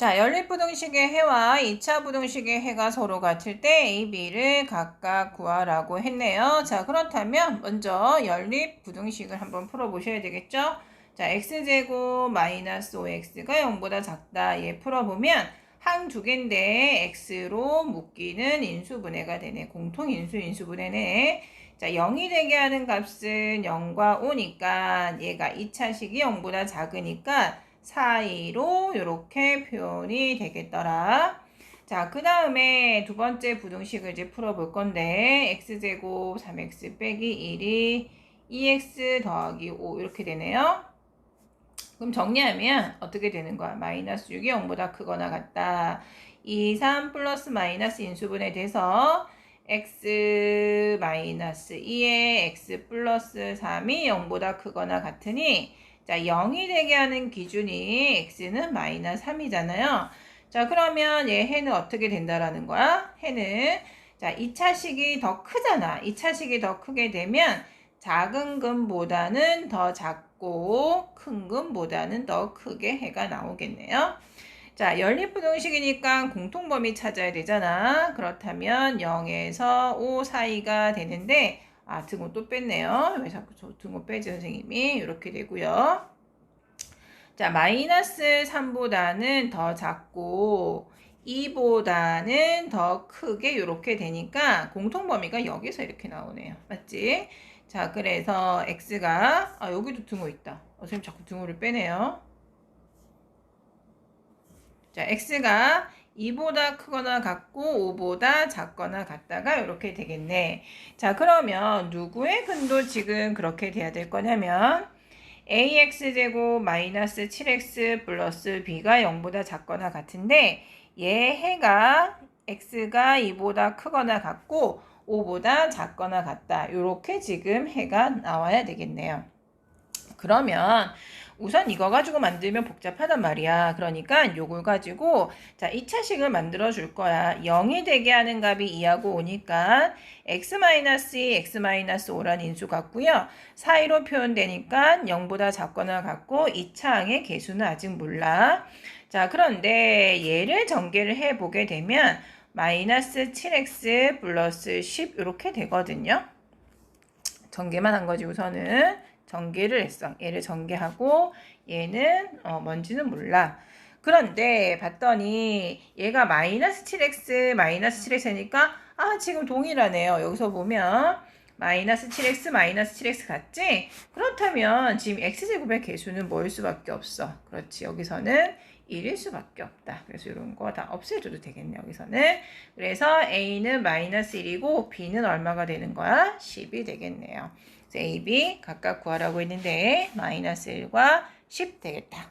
자, 연립부등식의 해와 2차 부등식의 해가 서로 같을 때 A, B를 각각 구하라고 했네요. 자, 그렇다면 먼저 연립부등식을 한번 풀어보셔야 되겠죠? 자, x제곱 마이너스 5x가 0보다 작다. 얘 풀어보면 항 두 개인데 x로 묶이는 인수분해가 되네. 공통인수 인수분해네. 자, 0이 되게 하는 값은 0과 5니까 얘가 2차식이 0보다 작으니까 사이로 이렇게 표현이 되겠더라. 자, 그 다음에 두 번째 부등식을 이제 풀어볼 건데 x제곱 3x 빼기 1이 2x 더하기 5 이렇게 되네요. 그럼 정리하면 어떻게 되는 거야? 마이너스 6이 0보다 크거나 같다. 2, 3 플러스 마이너스 인수분해 돼서 x 마이너스 2에 x 플러스 3이 0보다 크거나 같으니 자 0이 되게 하는 기준이 x는 마이너스 3이잖아요. 자 그러면 얘 해는 어떻게 된다라는 거야? 해는 자 2차식이 더 크잖아. 2차식이 더 크게 되면 작은 금보다는 더 작고 큰 금보다는 더 크게 해가 나오겠네요. 자, 연립부등식이니까 공통범위 찾아야 되잖아. 그렇다면 0에서 5 사이가 되는데 아, 등호 또 뺐네요. 왜 자꾸 저 등호 빼지, 선생님이? 이렇게 되고요. 자, 마이너스 3보다는 더 작고 2보다는 더 크게 이렇게 되니까 공통 범위가 여기서 이렇게 나오네요. 맞지? 자, 그래서 x가 아, 여기도 등호 있다. 어, 선생님 자꾸 등호를 빼네요. 자, x가 2보다 크거나 같고 5보다 작거나 같다가 이렇게 되겠네. 자, 그러면 누구의 근도 지금 그렇게 돼야 될 거냐면 ax제곱 마이너스 7x 플러스 b가 0보다 작거나 같은데 얘 해가 x가 2보다 크거나 같고 5보다 작거나 같다. 이렇게 지금 해가 나와야 되겠네요. 그러면 우선 이거 가지고 만들면 복잡하단 말이야. 그러니까 요걸 가지고 자 2차식을 만들어 줄 거야. 0이 되게 하는 값이 2하고 5니까 x-2, x-5란 인수 같고요. 사이로 표현되니까 0보다 작거나 같고 2차항의 개수는 아직 몰라. 자 그런데 얘를 전개를 해보게 되면 마이너스 7x 플러스 10 이렇게 되거든요. 전개만 한 거지 우선은. 전개를 했어. 얘를 전개하고 얘는 어, 뭔지는 몰라. 그런데 봤더니 얘가 마이너스 7x 마이너스 7x니까 아 지금 동일하네요. 여기서 보면 마이너스 7x 마이너스 7x 같지? 그렇다면 지금 x제곱의 개수는 뭐일 수밖에 없어. 그렇지. 여기서는 1일 수밖에 없다. 그래서 이런 거 다 없애줘도 되겠네. 여기서는. 그래서 a는 마이너스 1이고 b는 얼마가 되는 거야? 10이 되겠네요. A, B 각각 구하라고 했는데 마이너스 1과 10 되겠다.